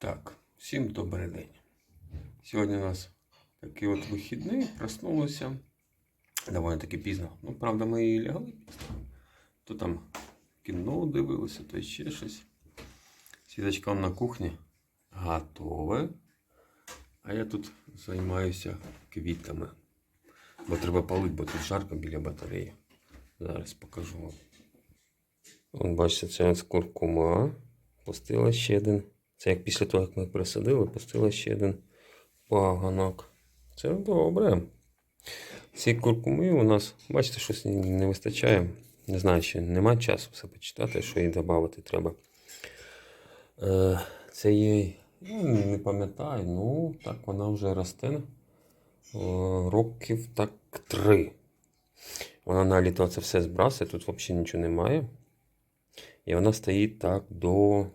Так, всім добрий день. Сьогодні у нас такий от вихідний, проснулися. Доволі таки пізно. Ну, правда, ми і лягли пізно. То там кіно дивилися, то ще щось. Сіточка на кухні готове. А я тут займаюся квітами. Бо треба палити, бо тут жарко біля батареї. Зараз покажу вам. Бачите, це ось куркума. Пустила ще один. Це як після того, як ми присадили, пустила ще один паганок. Це добре. Ці куркуми у нас, бачите, щось не- вистачає. Не знаю, ще немає часу все почитати, що їй додати треба. Е, це їй, не пам'ятаю, ну так вона вже росте. е, Років так три. Вона на літо це все збрасує, тут взагалі нічого немає. І вона стоїть так до,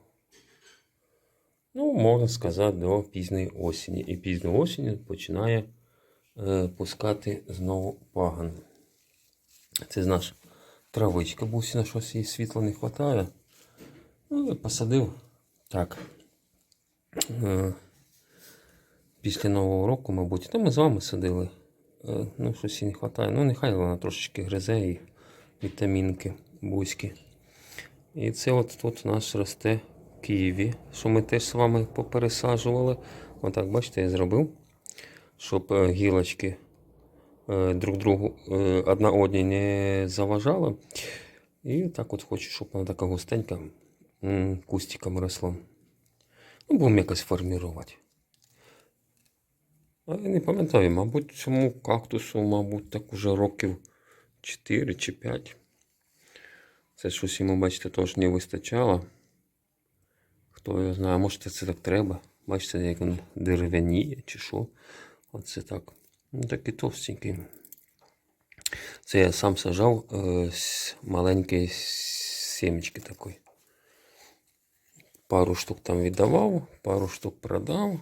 ну, можна сказати, до пізньої осені. І пізньої осені починає е, пускати знову паган. Це наш травичка бусіна, щось їй світла не вистачає. Ну, і посадив так. Е, після Нового року, мабуть, та ми з вами садили. Е, ну, щось їй не вистачає. Ну, нехай вона трошечки гризе і вітамінки, бузькі. І це от тут у нас росте ківі, що ми теж з вами попересаджували. Отак, бачите, я зробив, щоб е, гілочки е, друг другу е, одна одній не заважали. І так от хочу, щоб вона така густенька кустиком росла. Ну, будемо якось формувати. А я не пам'ятаю, мабуть, цьому кактусу, мабуть, так уже років 4 чи 5. Це щось йому, бачите, теж не вистачало. Хто його знає, може це так треба. Бачите, як він дерев'яніє чи що. Оце так. Ну, такий товстенький. Це я сам сажав е, з маленької сімечки такої. Пару штук там віддавав, пару штук продав.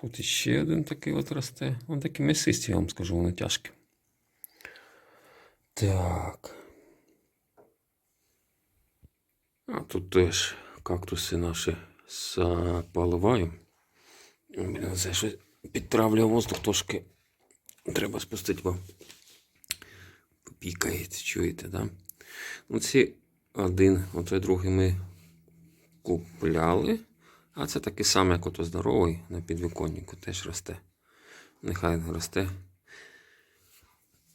Тут іще один такий от росте. Він такий м'ясистий, я вам скажу, вони тяжкі. Так. А тут теж кактуси наші поливаю. Це щось підтравлює воздух трошки. Треба спустити, бо пікається, чуєте, да? Ну, ці один, отой другий ми купляли. А це такий самий, як ото здоровий на підвіконнику теж росте. Нехай росте.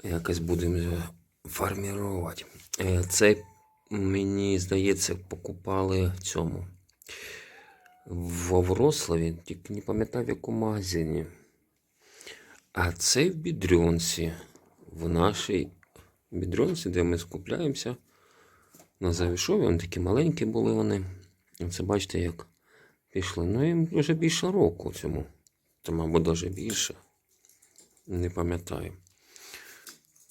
Якось будемо формувати. Е, Цей, мені здається, покупали в цьому. В Врославі, тільки не пам'ятаю в якому магазині. А цей в Бідрюнці. В нашій Бідрюнці, де ми скупляємося. На Завішові, вони такі маленькі були вони. Це бачите, як пішли. Ну, їм вже більше року цьому. Це, мабуть, навіть більше. Не пам'ятаю.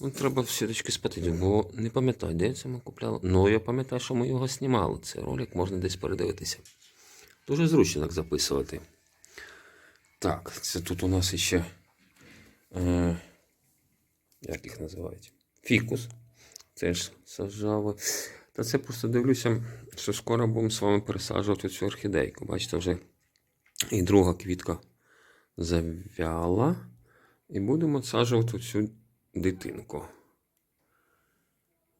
Ну, треба все-таки спитати, бо не пам'ятаю, де це ми купляли. Ну, я пам'ятаю, що ми його знімали. Цей ролик можна десь передивитися. Дуже зручно так записувати. Так, це тут у нас ще. Е, як їх називають? Фікус. Теж саджали. Та це просто дивлюся, що скоро будемо з вами пересаджувати цю орхідейку. Бачите, вже і друга квітка зав'яла. І будемо відсаджувати цю дитинку.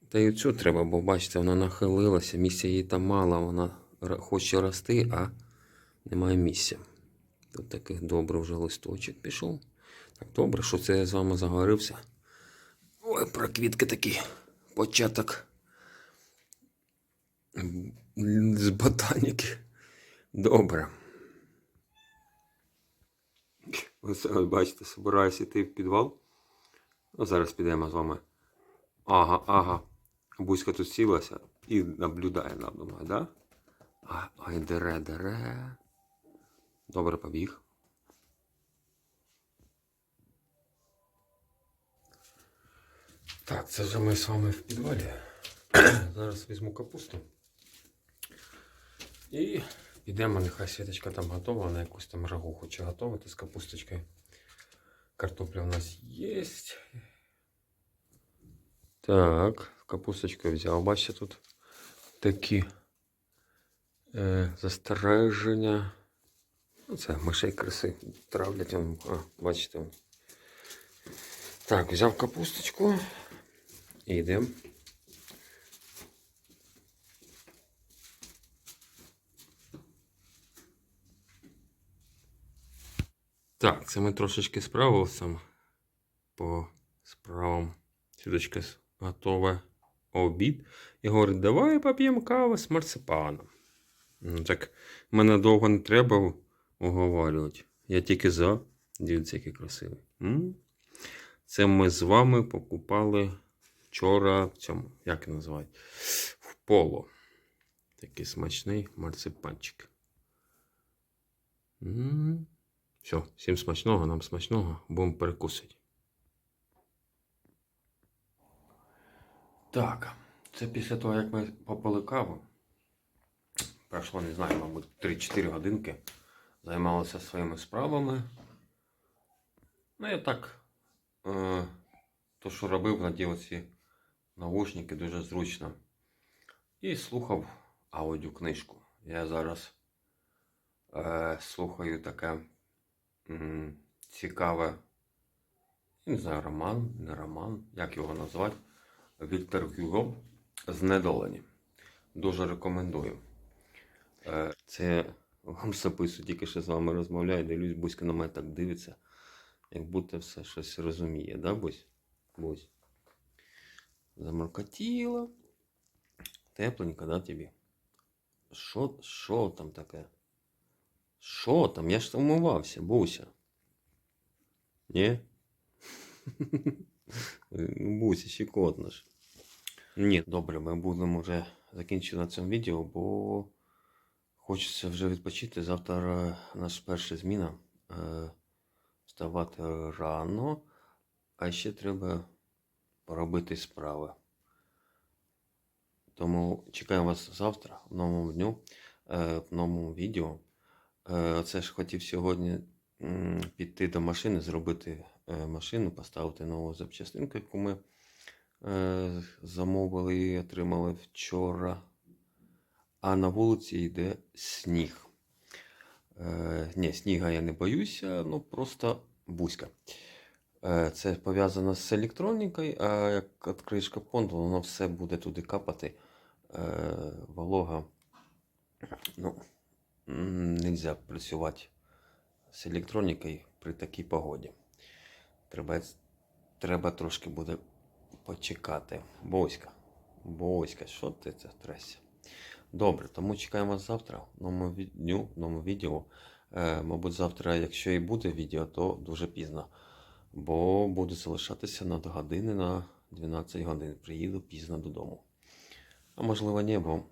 Та й цю треба, бо бачите, вона нахилилася, місця їй там мало, вона хоче рости, а немає місця. Тут такий добрий вже листочок пішов. Так добре, що це я з вами заговорився. Ой, про квітки такий початок з ботаніки. Добре. Ось ось бачите, збираюся йти в підвал. Ну, зараз підемо з вами. Ага, ага. Бузька тут сілася і наблюдає мною, да? А, ай, дере, дере. Добре, побіг. Так, це вже ми з вами в підвалі. Зараз візьму капусту. І підемо, нехай світочка там готова, на якусь там рагу хоче готувати з капусточкою. Картопля у нас є. Так, капусточку взяв. Бачите, тут такі е, застереження. Ну, Це мишей краси травлять. он, А, бачите. он. Так, взяв капусточку. І йдемо. Так, це ми трошечки справилися по справам. Сідочка готова обід. І говорить, давай поп'ємо каву з марципаном. Ну, так мене довго не треба уговорювати. Я тільки за. Дивіться, який красивий. М? Це ми з вами покупали вчора в цьому, як називають? В поло. Такий смачний марципанчик. М. Все, всім смачного, нам смачного, будемо перекусити. Так, це після того, як ми попили каву. Пройшло, не знаю, мабуть, 3-4 годинки. Займалися своїми справами. Ну, я так. Е, то, що робив, надів ці наушники дуже зручно. І слухав аудіокнижку. Я зараз е, слухаю таке цікаве, не знаю, роман, не роман, як його назвати. Віктор Гюго Знедолені. Дуже рекомендую. Е, Це вам записую, тільки що з вами розмовляю, дивлюсь, Буська на мене так дивиться, як будто все щось розуміє, да, Бусь? Бусь. Заморкотіло. Тепленько, да, тобі? Що, що там таке? Що там? Я ж умивався, Буся. Ні? Ну, Буся, щекотно ж. Ні, добре, ми будемо вже закінчити на цьому відео, бо хочеться вже відпочити. Завтра наша перша зміна. Е, Вставати рано, а ще треба поробити справи. Тому чекаю вас завтра, в новому дню, е, в новому відео. Е, Оце ж хотів сьогодні піти до машини, зробити е, машину, поставити нову запчастинку, яку ми е, замовили і отримали вчора. А на вулиці йде сніг. Ні, сніга я не боюся, ну просто бузька. Це пов'язано з електронікою, а як відкриєш капон, то воно все буде туди капати. Волога. Ну, нельзя працювати з електронікою при такій погоді. Треба, треба трошки буде почекати. Боська. Боська, що ти це тресся? Добре, тому чекаємо завтра в новому дню, в новому відео. Е, мабуть, завтра, якщо і буде відео, то дуже пізно. Бо буду залишатися на години на 12 годин. Приїду пізно додому. А можливо, ні, бо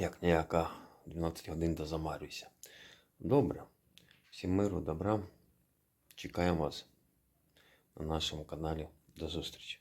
як ніяка 12 годин то замарюйся. Добре. Всім миру, добра. Чекаємо вас на нашому каналі. До зустрічі.